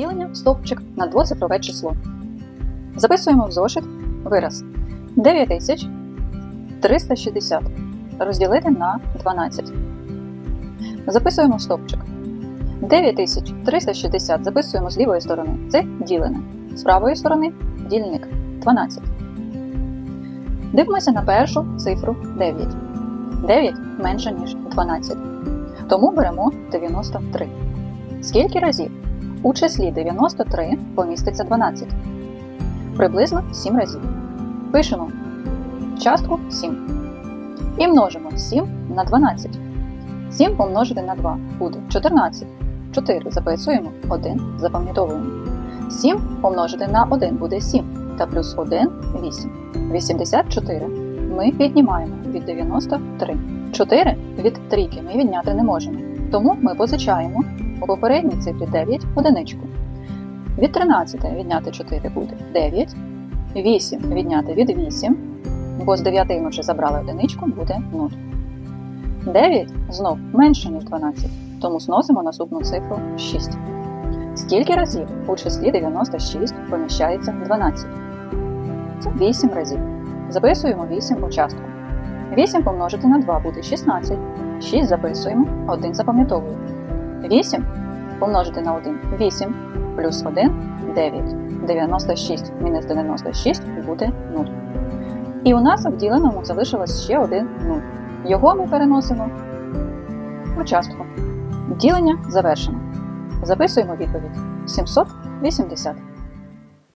Ділення стовпчик на двоцифрове число. Записуємо в зошит вираз 9360 розділити на 12. Записуємо стовпчик. 9360 записуємо з лівої сторони. Це ділене. З правої сторони дільник 12. Дивимося на першу цифру 9. 9 менше, ніж 12. Тому беремо 93. Скільки разів у числі 93 поміститься 12? Приблизно 7 разів. Пишемо частку 7. І множимо 7 на 12. 7 помножити на 2 буде 14. 4 записуємо, 1 запам'ятовуємо. 7 помножити на 1 буде 7 та плюс 1 8. 84 ми віднімаємо від 93. 4 від трійки ми відняти не можемо. Тому ми позичаємо попередній цифрі 9 одиничку. Від 13 відняти 4 буде 9. 8 відняти від 8, бо з 9 ми вже забрали одиничку, буде 0. 9 знов менше, ніж 12, тому зносимо наступну цифру 6. Скільки разів у числі 96 поміщається 12? Це 8 разів. Записуємо 8 у частку. 8 помножити на 2 буде 16. 6 записуємо, 1 запам'ятовуємо. 8 помножити на 1 8 плюс 1 9. 96 мінус 96 буде 0. І у нас в діленому залишилось ще один 0. Його ми переносимо у частку. Ділення завершено. Записуємо відповідь 780.